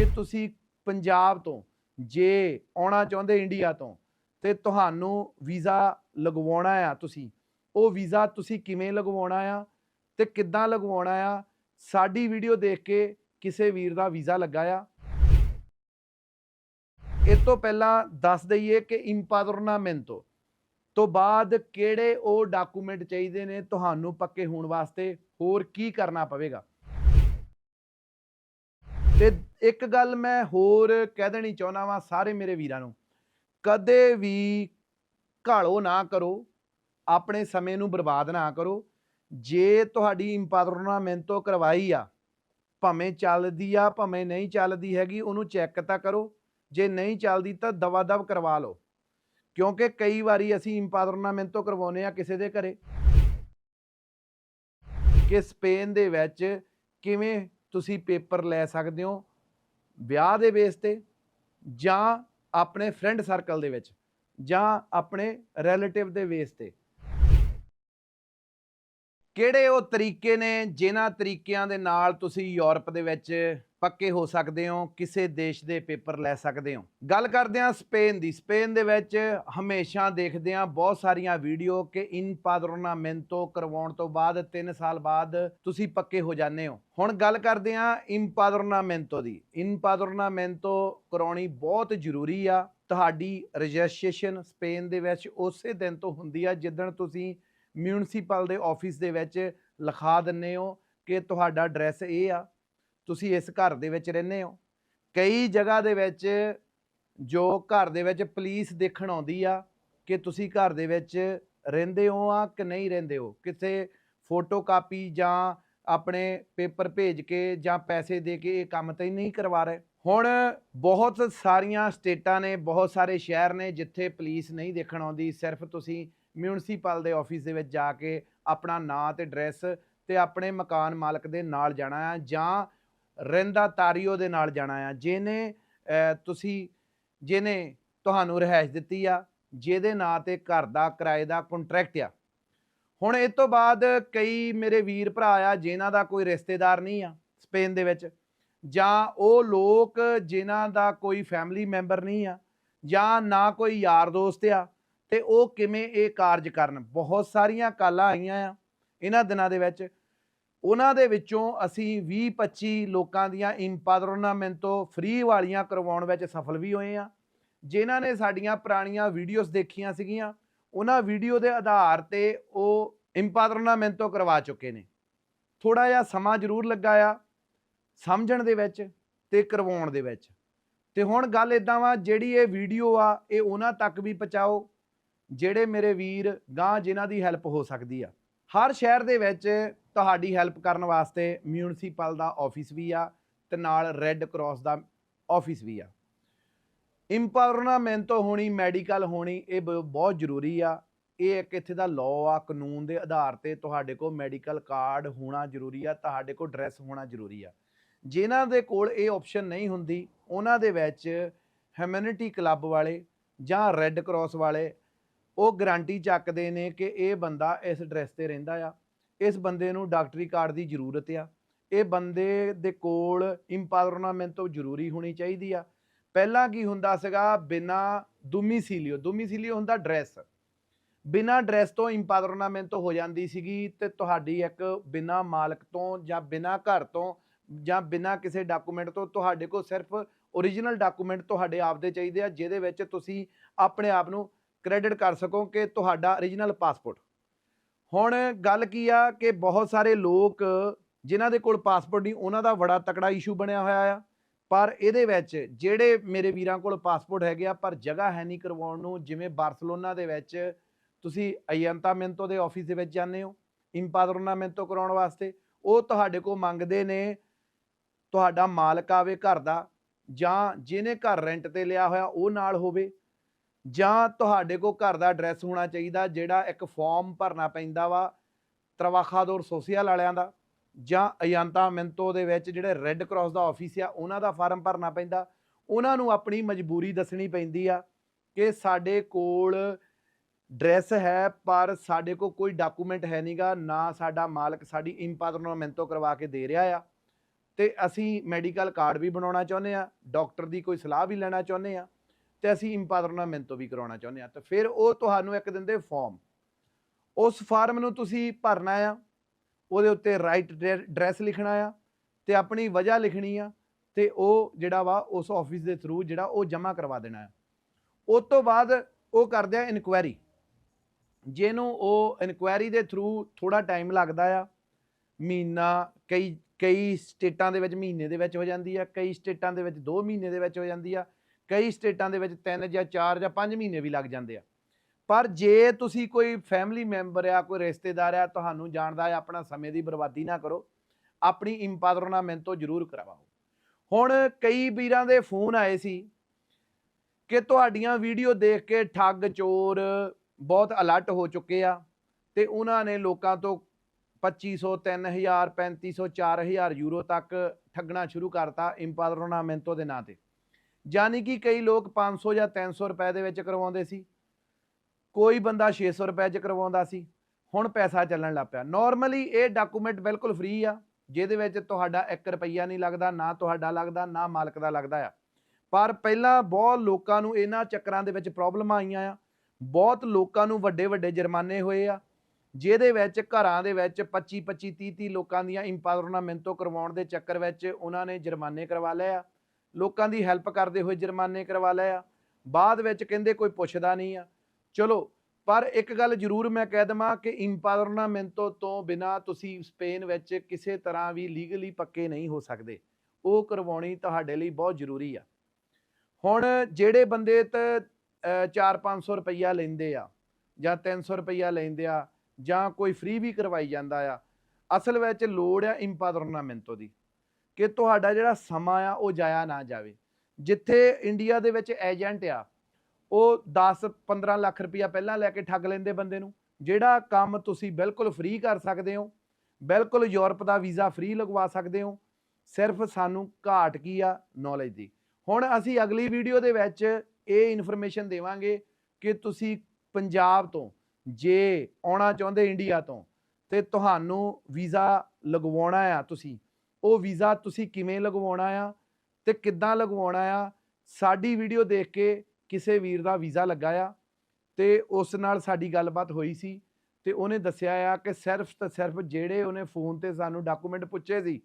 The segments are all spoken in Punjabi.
ਕਿ ਤੁਸੀਂ ਪੰਜਾਬ ਤੋਂ, ਜੇ ਆਉਣਾ ਚਾਹੁੰਦੇ ਇੰਡੀਆ ਤੋਂ, ਤੇ ਤੁਹਾਨੂੰ ਵੀਜ਼ਾ ਲਗਵਾਉਣਾ ਆ ਤੁਸੀਂ। ਉਹ ਵੀਜ਼ਾ ਤੁਸੀਂ ਕਿਵੇਂ ਲਗਵਾਉਣਾ ਆ ਤੇ ਕਿੱਦਾਂ ਲਗਵਾਉਣਾ ਆ, ਸਾਡੀ ਵੀਡੀਓ ਦੇਖ ਕੇ ਕਿਸੇ ਵੀਰ ਦਾ ਵੀਜ਼ਾ ਲੱਗਾ ਆ। ਇਸ ਤੋਂ ਪਹਿਲਾਂ ਦੱਸ ਦਈਏ ਕਿ ਇੰਪਾਦਰਨਾਮੈਂਟੋ ਤੋਂ ਬਾਅਦ ਕਿਹੜੇ ਉਹ ਡਾਕੂਮੈਂਟ ਚਾਹੀਦੇ ਨੇ, ਤੁਹਾਨੂੰ ਪੱਕੇ ਹੋਣ ਵਾਸਤੇ ਹੋਰ ਕੀ ਕਰਨਾ ਪਵੇਗਾ? ਤੇ ਇੱਕ ਗੱਲ ਮੈਂ ਹੋਰ ਕਹਿ ਦੇਣੀ ਚਾਹੁੰਦਾ ਵਾਂ ਸਾਰੇ ਮੇਰੇ ਵੀਰਾਂ ਨੂੰ। ਕਦੇ ਵੀ ਘਾਲੋ ਨਾ ਕਰੋ, ਆਪਣੇ ਸਮੇਂ ਨੂੰ ਬਰਬਾਦ ਨਾ ਕਰੋ। ਜੇ ਤੁਹਾਡੀ ਇੰਪਾਦਰਨਾਮੈਂਟੋ ਕਰਵਾਈ ਆ, ਭਾਵੇਂ ਚੱਲਦੀ ਆ, ਭਾਵੇਂ ਨਹੀਂ ਚੱਲਦੀ ਹੈਗੀ, ਉਹਨੂੰ ਚੈੱਕ ਤਾਂ ਕਰੋ। ਜੇ ਨਹੀਂ ਚੱਲਦੀ ਤਾਂ ਦਵਾ ਦਵ ਕਰਵਾ ਲਓ। ਕਿਉਂਕਿ ਕਈ ਵਾਰੀ ਅਸੀਂ ਇੰਪਾਦਰਨਾਮੈਂਟੋ ਕਰਵਾਉਨੇ ਆ ਕਿਸੇ ਦੇ ਘਰੇ। ਕਿ ਸਪੇਨ ਦੇ ਵਿੱਚ ਕਿਵੇਂ ਤੁਸੀਂ ਪੇਪਰ ਲੈ ਸਕਦੇ ਹੋ ਵਿਆਹ ਦੇ ਬੇਸ ਤੇ ਜਾਂ ਆਪਣੇ ਫਰੈਂਡ ਸਰਕਲ ਦੇ ਵਿੱਚ ਜਾਂ ਆਪਣੇ ਰਿਲੇਟਿਵ ਦੇ ਬੇਸ ਤੇ। ਕਿਹੜੇ ਉਹ ਤਰੀਕੇ ਨੇ ਜਿਨ੍ਹਾਂ ਤਰੀਕਿਆਂ ਦੇ ਨਾਲ ਤੁਸੀਂ ਯੂਰਪ ਦੇ ਵਿੱਚ ਪੱਕੇ ਹੋ ਸਕਦੇ ਹੋ, ਕਿਸੇ ਦੇਸ਼ ਦੇ ਪੇਪਰ ਲੈ ਸਕਦੇ ਹੋ? ਗੱਲ ਕਰਦੇ ਹਾਂ ਸਪੇਨ ਦੀ। ਸਪੇਨ ਦੇ ਵਿੱਚ ਹਮੇਸ਼ਾ ਦੇਖਦੇ ਹਾਂ ਬਹੁਤ ਸਾਰੀਆਂ ਵੀਡੀਓ ਕਿ ਇਨ ਪਾਦਰੋਨਾਮੈਂਟੋ ਕਰਵਾਉਣ ਤੋਂ ਬਾਅਦ 3 ਸਾਲ ਬਾਅਦ ਤੁਸੀਂ ਪੱਕੇ ਹੋ ਜਾਂਦੇ ਹੋ। ਹੁਣ ਗੱਲ ਕਰਦੇ ਹਾਂ ਇੰਪਾਦਰੋਨਾਮੈਂਟੋ ਦੀ। ਇਨ ਇੰਪਾਦਰੋਨਾਮੈਂਟੋ ਕਰਾਉਣੀ ਬਹੁਤ ਜ਼ਰੂਰੀ ਆ। ਤੁਹਾਡੀ ਰਜਿਸਟ੍ਰੇਸ਼ਨ ਸਪੇਨ ਦੇ ਵਿੱਚ ਉਸੇ ਦਿਨ ਤੋਂ ਹੁੰਦੀ ਆ, ਜਿੱਦਣ ਤੁਸੀਂ ਮਿਊਨਿਸਪਲ ਦੇ ਆਫਿਸ ਦੇ ਵਿੱਚ ਲਿਖਾ ਦਿੰਨੇ ਹੋ ਕਿ ਤੁਹਾਡਾ ਐਡਰੈਸ ਇਹ ਆ, ਤੁਸੀਂ ਇਸ ਘਰ ਦੇ ਵਿੱਚ ਰਹਿੰਦੇ ਹੋ। ਕਈ ਜਗ੍ਹਾ ਦੇ ਵਿੱਚ ਜੋ ਘਰ ਦੇ ਵਿੱਚ ਪੁਲਿਸ ਦੇਖਣ ਆਉਂਦੀ ਆ ਕਿ ਤੁਸੀਂ ਘਰ ਦੇ ਵਿੱਚ ਰਹਿੰਦੇ ਹੋ ਆ ਕਿ ਨਹੀਂ ਰਹਿੰਦੇ ਹੋ। ਕਿਸੇ ਫੋਟੋ ਕਾਪੀ ਜਾਂ ਆਪਣੇ ਪੇਪਰ ਭੇਜ ਕੇ ਜਾਂ ਪੈਸੇ ਦੇ ਕੇ ਇਹ ਕੰਮ ਤਾਂ ਨਹੀਂ ਕਰਵਾ ਰਹੇ। ਹੁਣ ਬਹੁਤ ਸਾਰੀਆਂ ਸਟੇਟਾਂ ਨੇ, ਬਹੁਤ ਸਾਰੇ ਸ਼ਹਿਰ ਨੇ ਜਿੱਥੇ ਪੁਲਿਸ ਨਹੀਂ ਦੇਖਣ ਆਉਂਦੀ, ਸਿਰਫ ਤੁਸੀਂ ਮਿਊਨਿਸਪਲ ਦੇ ਆਫਿਸ ਦੇ ਵਿੱਚ ਜਾ ਕੇ ਆਪਣਾ ਨਾਂ ਤੇ ਐਡਰੈਸ ਤੇ ਆਪਣੇ ਮਕਾਨ ਮਾਲਕ ਦੇ ਨਾਲ ਜਾਣਾ ਆ ਜਾਂ ਰਹਿੰਦਾ ਤਾਰੀਓ ਦੇ ਨਾਲ ਜਾਣਾ ਆ। ਜਿਹਨੇ ਤੁਸੀਂ, ਜਿਹਨੇ ਤੁਹਾਨੂੰ ਰਿਹਾਇਸ਼ ਦਿੱਤੀ ਆ, ਜਿਹਦੇ ਨਾਂ ਤੇ ਘਰ ਦਾ ਕਿਰਾਏ ਦਾ ਕੰਟਰੈਕਟ ਆ। ਹੁਣ ਇਸ ਤੋਂ ਬਾਅਦ ਕਈ ਮੇਰੇ ਵੀਰ ਭਰਾ ਆ ਜਿਨ੍ਹਾਂ ਦਾ ਕੋਈ ਰਿਸ਼ਤੇਦਾਰ ਨਹੀਂ ਆ ਸਪੇਨ ਦੇ ਵਿੱਚ ਜਾਂ ਉਹ ਲੋਕ ਜਿਨ੍ਹਾਂ ਦਾ ਕੋਈ ਫੈਮਿਲੀ ਮੈਂਬਰ ਨਹੀਂ ਆ ਜਾਂ ਨਾ ਕੋਈ ਯਾਰ ਦੋਸਤ ਆ ਤੇ ਉਹ ਕਿਵੇਂ ਇਹ ਕਾਰਜ ਕਰਨ? ਬਹੁਤ ਸਾਰੀਆਂ ਕਾਲਾਂ ਆਈਆਂ ਆ ਇਹਨਾਂ ਦਿਨਾਂ ਦੇ ਵਿੱਚ। ਉਹਨਾਂ ਦੇ ਵਿੱਚੋਂ ਅਸੀਂ 20 25 ਲੋਕਾਂ ਦੀਆਂ ਇੰਪਾਦਰੋਨਾਮੈਂਟੋ ਫ੍ਰੀ ਵਾਲੀਆਂ ਕਰਵਾਉਣ ਵਿੱਚ ਸਫਲ ਵੀ ਹੋਏ ਆ। ਜਿਨ੍ਹਾਂ ਨੇ ਸਾਡੀਆਂ ਪੁਰਾਣੀਆਂ ਵੀਡੀਓਜ਼ ਦੇਖੀਆਂ ਸੀਗੀਆਂ, ਉਹਨਾਂ ਵੀਡੀਓ ਦੇ ਆਧਾਰ ਤੇ ਉਹ ਇੰਪਾਦਰੋਨਾਮੈਂਟੋ ਕਰਵਾ ਚੁੱਕੇ ਨੇ। ਥੋੜਾ ਜਿਹਾ ਸਮਾਂ ਜ਼ਰੂਰ ਲੱਗਾ ਆ ਸਮਝਣ ਦੇ ਵਿੱਚ ਤੇ ਕਰਵਾਉਣ ਦੇ ਵਿੱਚ। ਤੇ ਹੁਣ ਗੱਲ ਇਦਾਂ ਵਾ, ਜਿਹੜੀ ਇਹ ਵੀਡੀਓ ਆ, ਇਹ ਉਹਨਾਂ ਤੱਕ ਵੀ ਪਹੁੰਚਾਓ। ਜਿਹੜੇ ਮੇਰੇ ਵੀਰ ਗਾਂ ਜਿਨ੍ਹਾਂ ਦੀ ਹੈਲਪ ਹੋ ਸਕਦੀ ਆ। ਹਰ ਸ਼ਹਿਰ ਦੇ ਵਿੱਚ ਤੁਹਾਡੀ ਹੈਲਪ ਕਰਨ ਵਾਸਤੇ ਮਿਊਨਿਸਪਲ ਦਾ ਆਫਿਸ ਵੀ ਆ ਤੇ ਨਾਲ ਰੈੱਡ ਕਰਾਸ ਦਾ ਆਫਿਸ ਵੀ ਆ। ਇੰਪਾਵਰਨਾਮੈਂਟੋ ਹੋਣੀ ਮੈਡੀਕਲ ਹੋਣੀ, ਇਹ ਬ- ਬਹੁਤ ਜ਼ਰੂਰੀ ਆ। ਇਹ ਇੱਕ ਇੱਥੇ ਦਾ ਲਾਅ ਆ, ਕਾਨੂੰਨ ਦੇ ਆਧਾਰ ਤੇ ਤੁਹਾਡੇ ਕੋਲ ਮੈਡੀਕਲ ਕਾਰਡ ਹੋਣਾ ਜ਼ਰੂਰੀ ਆ, ਤੁਹਾਡੇ ਕੋਲ ਡਰੈਸ ਹੋਣਾ ਜ਼ਰੂਰੀ ਆ। ਜਿਨ੍ਹਾਂ ਦੇ ਕੋਲ ਇਹ ਆਪਸ਼ਨ ਨਹੀਂ ਹੁੰਦੀ, ਉਹਨਾਂ ਦੇ ਵਿੱਚ ਹਿਊਮੈਨਿਟੀ ਕਲੱਬ ਵਾਲੇ ਜਾਂ ਰੈੱਡ ਕਰਾਸ ਵਾਲੇ ਉਹ ਗਾਰੰਟੀ ਚੱਕਦੇ ਨੇ ਕਿ ਇਹ ਬੰਦਾ ਇਸ ਐਡਰੈਸ ਤੇ ਰਹਿੰਦਾ ਆ। ਇਸ ਬੰਦੇ ਨੂੰ ਡਾਕਟਰੀ ਕਾਰਡ ਦੀ ਜ਼ਰੂਰਤ ਆ। ਇਹ ਬੰਦੇ ਦੇ ਕੋਲ ਇੰਪਾਵਰਨਾਮੈਂਟੋ ਜ਼ਰੂਰੀ ਹੋਣੀ ਚਾਹੀਦੀ ਆ। ਪਹਿਲਾਂ ਕੀ ਹੁੰਦਾ ਸੀਗਾ, ਬਿਨਾ ਦੁਮੀਸੀਲੀਓ ਦੁਮੀਸੀਲੀਓ ਹੁੰਦਾ ਡਰੈਸ। ਬਿਨਾ ਡਰੈਸ ਤੋਂ ਇੰਪਾਵਰਨਾਮੈਂਟੋ ਹੋ ਜਾਂਦੀ ਸੀਗੀ ਤੇ ਤੁਹਾਡੀ ਇੱਕ ਬਿਨਾ ਮਾਲਕ ਤੋਂ ਜਾਂ ਬਿਨਾ ਘਰ ਤੋਂ ਜਾਂ ਬਿਨਾ ਕਿਸੇ ਡਾਕੂਮੈਂਟ ਤੋਂ ਤੁਹਾਡੇ ਕੋਲ ਸਿਰਫ ਓਰੀਜਨਲ ਡਾਕੂਮੈਂਟ ਤੁਹਾਡੇ ਆਪ ਦੇ ਚਾਹੀਦੇ ਆ, ਜਿਹਦੇ ਵਿੱਚ ਤੁਸੀਂ ਆਪਣੇ ਆਪ ਨੂੰ ਕ੍ਰੈਡਿਟ ਕਰ ਸਕੋ ਕਿ ਤੁਹਾਡਾ origignal ਪਾਸਪੋਰਟ ਹੁਣ ਗੱਲ ਕੀ ਆ ਕਿ ਬਹੁਤ ਸਾਰੇ ਲੋਕ ਜਿਨ੍ਹਾਂ ਦੇ ਕੋਲ ਪਾਸਪੋਰਟ ਨਹੀਂ, ਉਹਨਾਂ ਦਾ ਬੜਾ ਤਕੜਾ ਇਸ਼ੂ ਬਣਿਆ ਹੋਇਆ ਆ। ਪਰ ਇਹਦੇ ਵਿੱਚ ਜਿਹੜੇ ਮੇਰੇ ਵੀਰਾਂ ਕੋਲ ਪਾਸਪੋਰਟ ਹੈਗੇ ਆ, ਪਰ ਜਗ੍ਹਾ ਹੈ ਨਹੀਂ ਕਰਵਾਉਣ ਨੂੰ, ਜਿਵੇਂ ਬਾਰਸਲੋਨਾ ਦੇ ਵਿੱਚ ਤੁਸੀਂ ਅਯੰਤਾਮੈਂਟੋ ਦੇ ਆਫਿਸ ਦੇ ਵਿੱਚ ਜਾਂਦੇ ਹੋ ਇੰਪਾਦਰਨਾਮੈਂਟੋ ਕਰਾਉਣ ਵਾਸਤੇ, ਉਹ ਤੁਹਾਡੇ ਕੋਲ ਮੰਗਦੇ ਨੇ, ਤੁਹਾਡਾ ਮਾਲਕ ਆਵੇ ਘਰ ਦਾ, ਜਾਂ ਜਿਹਨੇ ਘਰ ਰੈਂਟ ਤੇ ਲਿਆ ਹੋਇਆ ਉਹ ਨਾਲ ਹੋਵੇ। ਜਾਂ ਤੁਹਾਡੇ ਕੋਲ ਘਰ ਦਾ ਐਡਰੈਸ ਹੋਣਾ ਚਾਹੀਦਾ, ਜਿਹੜਾ ਇੱਕ ਫਾਰਮ ਭਰਨਾ ਪੈਂਦਾ ਵਾ ਤਰਵਾਖਾਦੌਰ ਸੋਸੀਅਲ ਵਾਲਿਆਂ ਦਾ, ਜਾਂ ਅਯੰਤਾਮੈਂਟੋ ਦੇ ਵਿੱਚ ਜਿਹੜੇ ਰੈੱਡ ਕਰਾਸ ਦਾ ਆਫਿਸ ਆ, ਉਹਨਾਂ ਦਾ ਫਾਰਮ ਭਰਨਾ ਪੈਂਦਾ। ਉਹਨਾਂ ਨੂੰ ਆਪਣੀ ਮਜਬੂਰੀ ਦੱਸਣੀ ਪੈਂਦੀ ਆ ਕਿ ਸਾਡੇ ਕੋਲ ਡਰੈਸ ਹੈ, ਪਰ ਸਾਡੇ ਕੋਲ ਕੋਈ ਡਾਕੂਮੈਂਟ ਹੈ ਨਹੀਂਗਾ ਨਾ ਸਾਡਾ ਮਾਲਕ ਸਾਡੀ ਇੰਪਾਦਰਨਾਮੈਂਟੋ ਕਰਵਾ ਕੇ ਦੇ ਰਿਹਾ ਆ। ਤੇ ਅਸੀਂ ਮੈਡੀਕਲ ਕਾਰਡ ਵੀ ਬਣਾਉਣਾ ਚਾਹੁੰਦੇ ਆ ਡਾਕਟਰ ਦੀ ਕੋਈ ਸਲਾਹ ਵੀ ਲੈਣਾ ਚਾਹੁੰਦੇ ਆ। ਤੇ ਅਸੀਂ ਇੰਪਾਦਰਨਾਮੈਂਟੋ ਵੀ ਕਰਾਉਣਾ ਚਾਹੁੰਦੇ ਆ ਤੇ ਫਿਰ ਉਹ ਤੁਹਾਨੂੰ ਇੱਕ ਦਿੰਦੇ ਫਾਰਮ ਉਸ ਫਾਰਮ ਨੂੰ ਤੁਸੀਂ ਭਰਨਾ ਆ, ਉਹਦੇ ਉੱਤੇ ਰਾਈਟ ਐਡਰੈਸ ਲਿਖਣਾ ਆ, ਤੇ ਆਪਣੀ ਵਜ੍ਹਾ ਲਿਖਣੀ ਆ, ਤੇ ਉਹ ਜਿਹੜਾ ਵਾ, ਉਸ ਆਫਿਸ ਦੇ ਥਰੂ ਜਿਹੜਾ ਉਹ ਜਮ੍ਹਾਂ ਕਰਵਾ ਦੇਣਾ ਆ। ਉਸ ਤੋਂ ਬਾਅਦ ਉਹ ਕਰਦੇ ਆ ਇਨਕੁਆਇਰੀ ਜਿਹਨੂੰ ਉਹ ਇਨਕੁਆਇਰੀ ਦੇ ਥਰੂ ਥੋੜਾ ਟਾਈਮ ਲੱਗਦਾ ਆ, ਮਹੀਨਾ, ਕਈ ਕਈ ਸਟੇਟਾਂ ਦੇ ਵਿੱਚ ਮਹੀਨੇ ਦੇ ਵਿੱਚ ਹੋ ਜਾਂਦੀ ਆ, ਕਈ ਸਟੇਟਾਂ ਦੇ ਵਿੱਚ 2 ਮਹੀਨੇ ਦੇ ਵਿੱਚ ਹੋ ਜਾਂਦੀ ਆ ਕਈ ਸਟੇਟਾਂ ਦੇ ਵਿੱਚ 3 ਜਾਂ 4 ਜਾਂ 5 ਮਹੀਨੇ ਵੀ ਲੱਗ ਜਾਂਦੇ ਆ। ਪਰ ਜੇ ਤੁਸੀਂ ਕੋਈ ਫੈਮਿਲੀ ਮੈਂਬਰ ਆ, ਕੋਈ ਰਿਸ਼ਤੇਦਾਰ ਆ, ਤੁਹਾਨੂੰ ਜਾਣਦਾ ਆ ਆਪਣਾ ਸਮੇਂ ਦੀ ਬਰਬਾਦੀ ਨਾ ਕਰੋ, ਆਪਣੀ ਇੰਪਾਦਰਨਾਮੈਂਟੋ ਜ਼ਰੂਰ ਕਰਵਾਓ। ਹੁਣ ਕਈ ਵੀਰਾਂ ਦੇ ਫੋਨ ਆਏ ਸੀ ਕਿ ਤੁਹਾਡੀਆਂ ਵੀਡੀਓ ਦੇਖ ਕੇ ਠੱਗ ਚੋਰ ਬਹੁਤ ਅਲਰਟ ਹੋ ਚੁੱਕੇ ਆ ਤੇ ਉਹਨਾਂ ਨੇ ਲੋਕਾਂ ਤੋਂ 2500 3000 3500 4000 ਯੂਰੋ ਤੱਕ ਠੱਗਣਾ ਸ਼ੁਰੂ ਕਰਤਾ ਇੰਪਾਦਰਨਾਮੈਂਟੋ ਦੇ ਨਾਂ ਤੇ। ਯਾਨੀ ਕਿ ਕਈ ਲੋਕ 500 ਜਾਂ 300 ਰੁਪਏ ਦੇ ਵਿੱਚ ਕਰਵਾਉਂਦੇ ਸੀ। ਕੋਈ ਬੰਦਾ 600 ਰੁਪਏ 'ਚ ਕਰਵਾਉਂਦਾ ਸੀ। ਹੁਣ ਪੈਸਾ ਚੱਲਣ ਲੱਗ ਪਿਆ। ਨਾਰਮਲੀ ਇਹ ਡਾਕੂਮੈਂਟ ਬਿਲਕੁਲ ਫ੍ਰੀ ਆ, ਜਿਹਦੇ ਵਿੱਚ ਤੁਹਾਡਾ 1 ਰੁਪਈਆ ਨਹੀਂ ਲੱਗਦਾ, ਨਾ ਤੁਹਾਡਾ ਲੱਗਦਾ, ਨਾ ਮਾਲਕ ਦਾ ਲੱਗਦਾ ਆ। ਪਰ ਪਹਿਲਾਂ ਬਹੁਤ ਲੋਕਾਂ ਨੂੰ ਇਹਨਾਂ ਚੱਕਰਾਂ ਦੇ ਵਿੱਚ ਪ੍ਰੋਬਲਮ ਆਈਆਂ ਆ। ਬਹੁਤ ਲੋਕਾਂ ਨੂੰ ਵੱਡੇ ਵੱਡੇ ਜੁਰਮਾਨੇ ਹੋਏ ਆ, ਜਿਹਦੇ ਵਿੱਚ ਘਰਾਂ ਦੇ ਵਿੱਚ 25 25 30 30 ਲੋਕਾਂ ਦੀਆਂ ਇੰਪਾਦਰਨਾਮੈਂਟੋ ਕਰਵਾਉਣ ਦੇ ਚੱਕਰ ਵਿੱਚ ਉਹਨਾਂ ਨੇ ਜੁਰਮਾਨੇ ਕਰਵਾ ਲਏ ਆ। ਲੋਕਾਂ ਦੀ ਹੈਲਪ ਕਰਦੇ ਹੋਏ ਜੁਰਮਾਨੇ ਕਰਵਾ ਲਏ ਆ। ਬਾਅਦ ਵਿੱਚ ਕਹਿੰਦੇ ਕੋਈ ਪੁੱਛਦਾ ਨਹੀਂ ਆ। ਚਲੋ, ਪਰ ਇੱਕ ਗੱਲ ਜ਼ਰੂਰ ਮੈਂ ਕਹਿ ਦਵਾਂ ਕਿ ਇੰਪਾਦਰਨਾਮੈਂਟੋ ਤੋਂ ਬਿਨਾ ਤੁਸੀਂ ਸਪੇਨ ਵਿੱਚ ਕਿਸੇ ਤਰ੍ਹਾਂ ਵੀ ਲੀਗਲੀ ਪੱਕੇ ਨਹੀਂ ਹੋ ਸਕਦੇ। ਉਹ ਕਰਵਾਉਣੀ ਤੁਹਾਡੇ ਲਈ ਬਹੁਤ ਜ਼ਰੂਰੀ ਆ। ਹੁਣ ਜਿਹੜੇ ਬੰਦੇ ਤੇ 4-500 ਰੁਪਈਆ ਲੈਂਦੇ ਆ ਜਾਂ 300 ਰੁਪਈਆ ਲੈਂਦੇ ਆ ਜਾਂ ਕੋਈ ਫ੍ਰੀ ਵੀ ਕਰਵਾਈ ਜਾਂਦਾ ਆ, ਅਸਲ ਵਿੱਚ ਲੋੜ ਆ ਇੰਪਾਦਰਨਾਮੈਂਟੋ ਦੀ। ਕਿ ਤੁਹਾਡਾ ਜਿਹੜਾ ਸਮਾਂ ਆ ਉਹ ਜਾਇਆ ਨਾ ਜਾਵੇ। ਜਿੱਥੇ ਇੰਡੀਆ ਦੇ ਵਿੱਚ ਏਜੰਟ ਆ, ਉਹ 10-15 ਲੱਖ ਰੁਪਇਆ ਪਹਿਲਾਂ ਲੈ ਕੇ ਠੱਗ ਲੈਂਦੇ ਬੰਦੇ ਨੂੰ। ਜਿਹੜਾ ਕੰਮ ਤੁਸੀਂ ਬਿਲਕੁਲ ਫ੍ਰੀ ਕਰ ਸਕਦੇ ਹੋ, ਬਿਲਕੁਲ ਯੂਰਪ ਦਾ ਵੀਜ਼ਾ ਫ੍ਰੀ ਲਗਵਾ ਸਕਦੇ ਹੋ, ਸਿਰਫ ਸਾਨੂੰ ਘਾਟ ਕੀ ਆ? ਨੌਲੇਜ ਦੀ। ਹੁਣ ਅਸੀਂ ਅਗਲੀ ਵੀਡੀਓ ਦੇ ਵਿੱਚ ਇਹ ਇਨਫੋਰਮੇਸ਼ਨ ਦੇਵਾਂਗੇ ਕਿ ਤੁਸੀਂ ਪੰਜਾਬ ਤੋਂ, ਜੇ ਆਉਣਾ ਚਾਹੁੰਦੇ ਇੰਡੀਆ ਤੋਂ, ਤੇ ਤੁਹਾਨੂੰ ਵੀਜ਼ਾ ਲਗਵਾਉਣਾ ਆ ਤੁਸੀਂ। ਉਹ ਵੀਜ਼ਾ ਤੁਸੀਂ ਕਿਵੇਂ ਲਗਵਾਉਣਾ ਆ ਤੇ ਕਿੱਦਾਂ ਲਗਵਾਉਣਾ ਆ, ਸਾਡੀ ਵੀਡੀਓ ਦੇਖ ਕੇ ਕਿਸੇ ਵੀਰ ਦਾ ਵੀਜ਼ਾ ਲੱਗਾ ਆ ਤੇ ਉਸ ਨਾਲ ਸਾਡੀ ਗੱਲਬਾਤ ਹੋਈ ਸੀ ਤੇ ਉਹਨੇ ਦੱਸਿਆ ਆ ਕਿ ਸਿਰਫ ਤੇ ਸਿਰਫ ਜਿਹੜੇ ਉਹਨੇ ਫੋਨ ਤੇ ਸਾਨੂੰ ਡਾਕੂਮੈਂਟ ਪੁੱਛੇ ਸੀ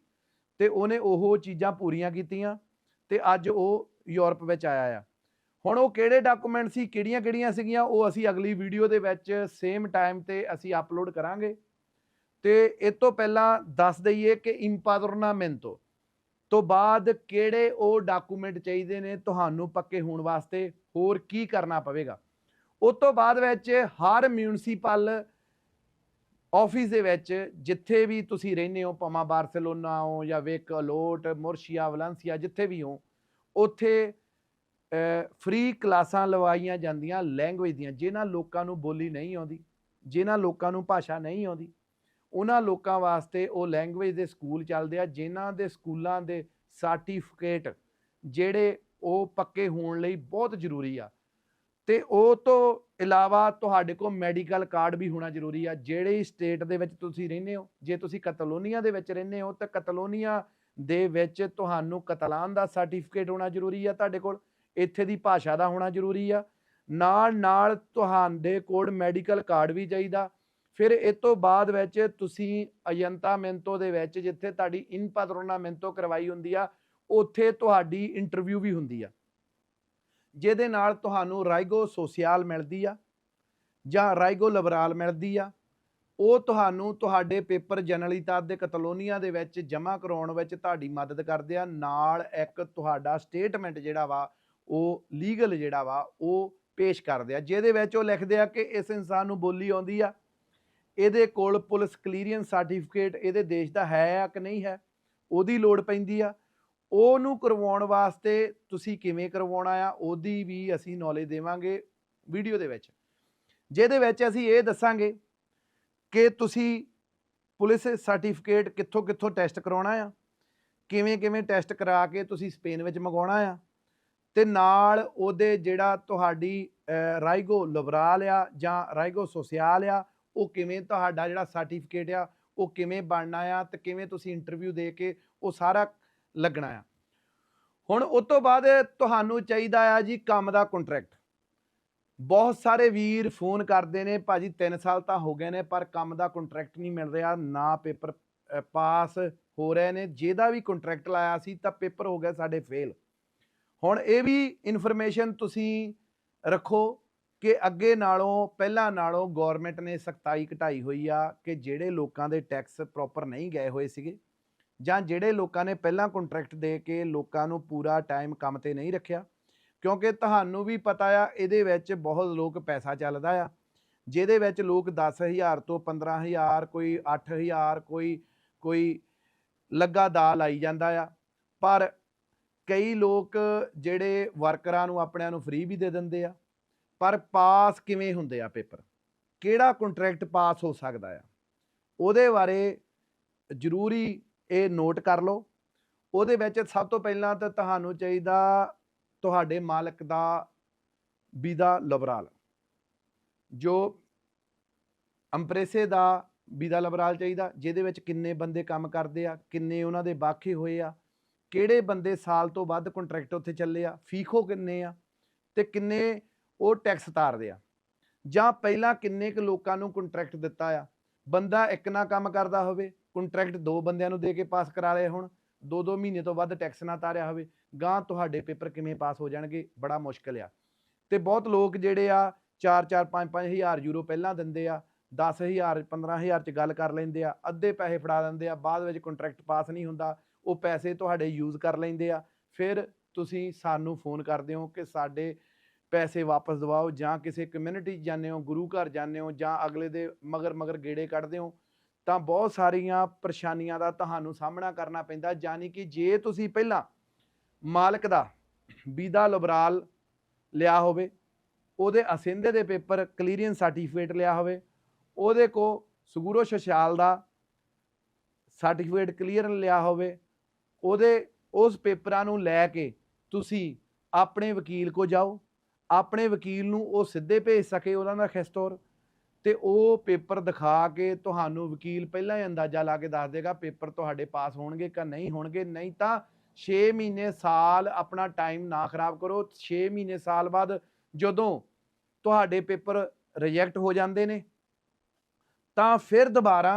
ਤੇ ਉਹਨੇ ਉਹ ਚੀਜ਼ਾਂ ਪੂਰੀਆਂ ਕੀਤੀਆਂ ਤੇ ਅੱਜ ਉਹ ਯੂਰਪ ਵਿੱਚ ਆਇਆ ਆ। ਹੁਣ ਉਹ ਕਿਹੜੇ ਡਾਕੂਮੈਂਟ ਸੀ ਕਿਹੜੀਆਂ ਕਿਹੜੀਆਂ ਸੀਗੀਆਂ, ਉਹ ਅਸੀਂ ਅਗਲੀ ਵੀਡੀਓ ਦੇ ਵਿੱਚ ਸੇਮ ਟਾਈਮ ਤੇ ਅਸੀਂ ਅਪਲੋਡ ਕਰਾਂਗੇ। ਤੇ ਇਹ ਤੋਂ ਪਹਿਲਾਂ ਦੱਸ ਦਈਏ ਕਿ ਇੰਪਾਦਰਨਾਮੈਂਟੋ ਤੋਂ ਬਾਅਦ ਕਿਹੜੇ ਉਹ ਡਾਕੂਮੈਂਟ ਚਾਹੀਦੇ ਨੇ ਤੁਹਾਨੂੰ ਪੱਕੇ ਹੋਣ ਵਾਸਤੇ, ਹੋਰ ਕੀ ਕਰਨਾ ਪਵੇਗਾ? ਉਸ ਤੋਂ ਬਾਅਦ ਵਿੱਚ ਹਰ ਮਿਊਨਿਸਪਲ ਆਫਿਸ ਦੇ ਵਿੱਚ ਜਿੱਥੇ ਵੀ ਤੁਸੀਂ ਰਹਿੰਦੇ ਹੋ ਪਮਾ ਬਾਰਸਲੋਨਾ ਹੋ ਜਾਂ ਵੇਕ ਅਲੋਟ, ਮੁਰਸ਼ੀਆ, ਵਲੈਂਸੀਆ, ਜਿੱਥੇ ਵੀ ਹੋ, ਉੱਥੇ ਫ੍ਰੀ ਕਲਾਸਾਂ ਲਵਾਈਆਂ ਜਾਂਦੀਆਂ ਲੈਂਗੁਏਜ ਦੀਆਂ, ਜਿਨ੍ਹਾਂ ਲੋਕਾਂ ਨੂੰ ਬੋਲੀ ਨਹੀਂ ਆਉਂਦੀ, ਜਿਨ੍ਹਾਂ ਲੋਕਾਂ ਨੂੰ ਭਾਸ਼ਾ ਨਹੀਂ ਆਉਂਦੀ। ਉਹਨਾਂ ਲੋਕਾਂ ਵਾਸਤੇ ਉਹ ਲੈਂਗੁਏਜ ਦੇ ਸਕੂਲ ਚੱਲਦੇ ਆ, ਜਿਨ੍ਹਾਂ ਦੇ ਸਕੂਲਾਂ ਦੇ ਸਰਟੀਫਿਕੇਟ ਜਿਹੜੇ ਉਹ ਪੱਕੇ ਹੋਣ ਲਈ ਬਹੁਤ ਜ਼ਰੂਰੀ ਆ। ਤੇ ਉਹ ਤੋਂ ਇਲਾਵਾ ਤੁਹਾਡੇ ਕੋਲ ਮੈਡੀਕਲ ਕਾਰਡ ਵੀ ਹੋਣਾ ਜ਼ਰੂਰੀ ਆ। ਜਿਹੜੇ ਸਟੇਟ ਦੇ ਵਿੱਚ ਤੁਸੀਂ ਰਹਿੰਦੇ ਹੋ, ਜੇ ਤੁਸੀਂ ਕਤਲੋਨੀਆ ਦੇ ਵਿੱਚ ਰਹਿੰਦੇ ਹੋ, ਤਾਂ ਕਤਲੋਨੀਆ ਦੇ ਵਿੱਚ ਤੁਹਾਨੂੰ ਕਤਲਾਨ ਦਾ ਸਰਟੀਫਿਕੇਟ ਹੋਣਾ ਜ਼ਰੂਰੀ ਆ ਤੁਹਾਡੇ ਕੋਲ। ਇੱਥੇ ਦੀ ਭਾਸ਼ਾ ਦਾ ਹੋਣਾ ਜ਼ਰੂਰੀ ਆ। ਨਾਲ ਨਾਲ ਤੁਹਾਡੇ ਕੋਲ ਮੈਡੀਕਲ ਕਾਰਡ ਵੀ ਚਾਹੀਦਾ। ਫਿਰ ਇਹ ਤੋਂ ਬਾਅਦ ਵਿੱਚ ਤੁਸੀਂ ਅਯੰਤਾਮੈਂਟੋ ਦੇ ਵਿੱਚ ਜਿੱਥੇ ਤੁਹਾਡੀ ਇਨਪਾਦਰੋਨਾਮੈਂਟੋ ਕਰਵਾਈ ਹੁੰਦੀ ਆ, ਉੱਥੇ ਤੁਹਾਡੀ ਇੰਟਰਵਿਊ ਵੀ ਹੁੰਦੀ ਆ। ਜਿਹਦੇ ਨਾਲ ਤੁਹਾਨੂੰ ਰਾਈਗੋ ਸੋਸ਼ੀਅਲ ਮਿਲਦੀ ਆ ਜਾਂ ਰਾਈਗੋ ਲਿਬਰਾਲ ਮਿਲਦੀ ਆ। ਉਹ ਤੁਹਾਨੂੰ ਤੁਹਾਡੇ ਪੇਪਰ ਜਨਰਲੀਤਾ ਦੇ ਕਤਲੋਨੀਆ ਦੇ ਵਿੱਚ ਜਮ੍ਹਾਂ ਕਰਾਉਣ ਵਿੱਚ ਤੁਹਾਡੀ ਮਦਦ ਕਰਦੇ ਆ। ਨਾਲ ਇੱਕ ਤੁਹਾਡਾ ਸਟੇਟਮੈਂਟ ਜਿਹੜਾ ਵਾ, ਉਹ ਲੀਗਲ ਜਿਹੜਾ ਵਾ, ਉਹ ਪੇਸ਼ ਕਰਦੇ ਆ। ਜਿਹਦੇ ਵਿੱਚ ਉਹ ਲਿਖਦੇ ਆ ਕਿ ਇਸ ਇਨਸਾਨ ਨੂੰ ਬੋਲੀ ਆਉਂਦੀ ਆ। ਇਹਦੇ ਕੋਲ ਪੁਲਿਸ ਕਲੀਅਰੈਂਸ ਸਰਟੀਫਿਕੇਟ ਇਹਦੇ ਦੇਸ਼ ਦਾ ਹੈ ਆ ਕਿ ਨਹੀਂ ਹੈ, ਉਹਦੀ ਲੋੜ ਪੈਂਦੀ ਆ। ਉਹਨੂੰ ਕਰਵਾਉਣ ਵਾਸਤੇ ਤੁਸੀਂ ਕਿਵੇਂ ਕਰਵਾਉਣਾ ਆ, ਉਹਦੀ ਵੀ ਅਸੀਂ ਨੌਲੇਜ ਦੇਵਾਂਗੇ ਵੀਡੀਓ ਦੇ ਵਿੱਚ। ਜਿਹਦੇ ਵਿੱਚ ਅਸੀਂ ਇਹ ਦੱਸਾਂਗੇ ਕਿ ਤੁਸੀਂ ਪੁਲਿਸ ਸਰਟੀਫਿਕੇਟ ਕਿੱਥੋਂ ਕਿੱਥੋਂ ਟੈਸਟ ਕਰਾਉਣਾ ਆ, ਕਿਵੇਂ ਕਿਵੇਂ ਟੈਸਟ ਕਰਾ ਕੇ ਤੁਸੀਂ ਸਪੇਨ ਵਿੱਚ ਮੰਗਵਾਉਣਾ ਆ, ਤੇ ਨਾਲ ਉਹਦੇ ਜਿਹੜਾ ਤੁਹਾਡੀ ਰਾਈਗੋ ਲਿਬਰਾਲ ਆ ਜਾਂ ਰਾਈਗੋ ਸੋਸ਼ੀਅਲ ਆ ਉਹ ਕਿਵੇਂ ਤੁਹਾਡਾ ਜਿਹੜਾ ਸਰਟੀਫਿਕੇਟ ਆ, ਉਹ ਕਿਵੇਂ ਬਣਨਾ ਆ ਤੇ ਕਿਵੇਂ ਤੁਸੀਂ ਇੰਟਰਵਿਊ ਦੇ ਕੇ ਉਹ ਸਾਰਾ ਲੱਗਣਾ ਆ। ਹੁਣ ਉਸ ਤੋਂ ਬਾਅਦ ਤੁਹਾਨੂੰ ਚਾਹੀਦਾ ਆ ਜੀ ਕੰਮ ਦਾ ਕੰਟਰੈਕਟ ਬਹੁਤ ਸਾਰੇ ਵੀਰ ਫੋਨ ਕਰਦੇ ਨੇ, ਭਾਜੀ 3 ਸਾਲ ਤਾਂ ਹੋ ਗਏ ਨੇ, ਪਰ ਕੰਮ ਦਾ ਕੰਟਰੈਕਟ ਨਹੀਂ ਮਿਲ ਰਿਹਾ, ਨਾ ਪੇਪਰ ਪਾਸ ਹੋ ਰਹੇ ਨੇ, ਜਿਹਦਾ ਵੀ ਕੰਟਰੈਕਟ ਲਾਇਆ ਸੀ ਤਾਂ ਪੇਪਰ ਹੋ ਗਿਆ ਸਾਡੇ ਫੇਲ ਹੁਣ ਇਹ ਵੀ ਇਨਫੋਰਮੇਸ਼ਨ ਤੁਸੀਂ ਰੱਖੋ ਕਿ ਅੱਗੇ ਨਾਲੋਂ, ਪਹਿਲਾਂ ਨਾਲੋਂ ਗਵਰਨਮੈਂਟ ਨੇ ਸਖਤਾਈ ਘਟਾਈ ਹੋਈ ਆ ਕਿ ਜਿਹੜੇ ਲੋਕਾਂ ਦੇ ਟੈਕਸ ਪ੍ਰੋਪਰ ਨਹੀਂ ਗਏ ਹੋਏ ਸੀਗੇ ਜਾਂ ਜਿਹੜੇ ਲੋਕਾਂ ਨੇ ਪਹਿਲਾਂ ਕੰਟਰੈਕਟ ਦੇ ਕੇ ਲੋਕਾਂ ਨੂੰ ਪੂਰਾ ਟਾਈਮ ਕੰਮ ਤੇ ਨਹੀਂ ਰੱਖਿਆ, ਕਿਉਂਕਿ ਤੁਹਾਨੂੰ ਵੀ ਪਤਾ ਆ, ਇਹਦੇ ਵਿੱਚ ਬਹੁਤ ਲੋਕ ਪੈਸਾ ਚੱਲਦਾ ਆ, ਜਿਹਦੇ ਵਿੱਚ ਲੋਕ 10000 ਤੋਂ 15000 ਕੋਈ 8000 ਕੋਈ ਕੋਈ ਲੱਗਾ ਦਾ ਲਾਈ ਜਾਂਦਾ ਆ। ਪਰ ਕਈ ਲੋਕ ਜਿਹੜੇ ਵਰਕਰਾਂ ਨੂੰ, ਆਪਣਿਆਂ ਨੂੰ ਫ੍ਰੀ ਵੀ ਦੇ ਦਿੰਦੇ ਆ। ਪਰ ਪਾਸ ਕਿਵੇਂ ਹੁੰਦੇ ਆ ਪੇਪਰ? ਕਿਹੜਾ ਕੰਟਰੈਕਟ ਪਾਸ ਹੋ ਸਕਦਾ ਆ? ਉਹਦੇ ਬਾਰੇ ਜ਼ਰੂਰੀ ਇਹ ਨੋਟ ਕਰ ਲਓ। ਉਹਦੇ ਵਿੱਚ ਸਭ ਤੋਂ ਪਹਿਲਾਂ ਤਾਂ ਤੁਹਾਨੂੰ ਚਾਹੀਦਾ ਤੁਹਾਡੇ ਮਾਲਕ ਦਾ ਵੀਜ਼ਾ ਲਬਰਾਲ। ਜੋ ਅੰਪ੍ਰੇਸੇ ਦਾ ਵੀਜ਼ਾ ਲਬਰਾਲ ਚਾਹੀਦਾ, ਜਿਹਦੇ ਵਿੱਚ ਕਿੰਨੇ ਬੰਦੇ ਕੰਮ ਕਰਦੇ ਆ, ਕਿੰਨੇ ਉਹਨਾਂ ਦੇ ਬਾਕੀ ਹੋਏ ਆ, ਕਿਹੜੇ ਬੰਦੇ ਸਾਲ ਤੋਂ ਵੱਧ ਕੰਟਰੈਕਟ ਉੱਥੇ ਚੱਲੇ ਆ ਫੀਖੋ ਕਿੰਨੇ ਆ ਤੇ ਕਿੰਨੇ ਉਹ ਟੈਕਸ ਤਾਰਦੇ ਆ। ਜਾਂ ਪਹਿਲਾਂ ਕਿੰਨੇ ਕੁ ਲੋਕਾਂ ਨੂੰ ਕੰਟਰੈਕਟ ਦਿੱਤਾ ਆ? ਬੰਦਾ ਇੱਕ ਨਾ ਕੰਮ ਕਰਦਾ ਹੋਵੇ ਕੰਟਰੈਕਟ ਦੋ ਬੰਦਿਆਂ ਨੂੰ ਦੇ ਕੇ ਪਾਸ ਕਰਾ ਲਏ ਹੁਣ ਦੋ ਦੋ ਮਹੀਨੇ ਤੋਂ ਵੱਧ ਟੈਕਸ ਨਾ ਤਾਰਿਆ ਹੋਵੇ ਗਾਂ ਤੁਹਾਡੇ ਪੇਪਰ ਕਿਵੇਂ ਪਾਸ ਹੋ ਜਾਣਗੇ? ਬੜਾ ਮੁਸ਼ਕਲ ਆ। ਤੇ ਬਹੁਤ ਲੋਕ ਜਿਹੜੇ ਆ 4-4 5-5 ਹਜ਼ਾਰ ਯੂਰੋ ਪਹਿਲਾਂ ਦਿੰਦੇ ਆ 10000 15000 ਚ ਗੱਲ ਕਰ ਲੈਂਦੇ ਆ, ਅੱਧੇ ਪੈਸੇ ਫੜਾ ਦਿੰਦੇ ਆ, ਬਾਅਦ ਵਿੱਚ ਕੰਟਰੈਕਟ ਪਾਸ ਨਹੀਂ ਹੁੰਦਾ, ਉਹ ਪੈਸੇ ਤੁਹਾਡੇ ਯੂਜ਼ ਕਰ ਲੈਂਦੇ ਆ। ਫਿਰ ਤੁਸੀਂ ਸਾਨੂੰ ਫੋਨ ਕਰਦੇ ਹੋ ਕਿ ਸਾਡੇ ਪੈਸੇ ਵਾਪਸ ਦਿਵਾਓ ਜਾਂ ਕਿਸੇ ਕਮਿਊਨਿਟੀ 'ਚ ਜਾਂਦੇ ਹੋ, ਗੁਰੂ ਘਰ ਜਾਂਦੇ ਹੋ ਜਾਂ ਅਗਲੇ ਦੇ ਮਗਰ ਮਗਰ ਗੇੜੇ ਕੱਢਦੇ ਹੋ, ਤਾਂ ਬਹੁਤ ਸਾਰੀਆਂ ਪਰੇਸ਼ਾਨੀਆਂ ਦਾ ਤੁਹਾਨੂੰ ਸਾਹਮਣਾ ਕਰਨਾ ਪੈਂਦਾ ਯਾਨੀ ਕਿ ਜੇ ਤੁਸੀਂ ਪਹਿਲਾਂ ਮਾਲਕ ਦਾ ਵੀਜ਼ਾ ਲਿਬਰਾਲ ਲਿਆ ਹੋਵੇ, ਉਹਦੇ ਅਸਿੰਦੇ ਦੇ ਪੇਪਰ ਕਲੀਅਰੈਂਸ ਸਰਟੀਫਿਕੇਟ ਲਿਆ ਹੋਵੇ, ਉਹਦੇ ਕੋ ਸਗੂਰੋ ਸੋਸ਼ਲ ਦਾ ਸਰਟੀਫਿਕੇਟ ਕਲੀਅਰ ਲਿਆ ਹੋਵੇ, ਉਹਦੇ, ਉਸ ਪੇਪਰਾਂ ਨੂੰ ਲੈ ਕੇ ਤੁਸੀਂ ਆਪਣੇ ਵਕੀਲ ਕੋ ਜਾਓ ਆਪਣੇ ਵਕੀਲ ਨੂੰ ਉਹ ਸਿੱਧੇ ਭੇਜ ਸਕੇ ਉਹਨਾਂ ਦਾ ਖਿਸਤੌਰ ਤੇ ਉਹ ਪੇਪਰ ਦਿਖਾ ਕੇ ਤੁਹਾਨੂੰ ਵਕੀਲ ਪਹਿਲਾਂ ਹੀ ਅੰਦਾਜ਼ਾ ਲਾ ਕੇ ਦੱਸ ਦੇਗਾ ਪੇਪਰ ਤੁਹਾਡੇ ਪਾਸ ਹੋਣਗੇ ਕਿ ਨਹੀਂ ਹੋਣਗੇ, ਨਹੀਂ ਤਾਂ 6 ਮਹੀਨੇ ਸਾਲ ਆਪਣਾ ਟਾਈਮ ਨਾ ਖਰਾਬ ਕਰੋ। 6 ਮਹੀਨੇ ਸਾਲ ਬਾਅਦ ਜਦੋਂ ਤੁਹਾਡੇ ਪੇਪਰ ਰਿਜੈਕਟ ਹੋ ਜਾਂਦੇ ਨੇ, ਤਾਂ ਫਿਰ ਦੁਬਾਰਾ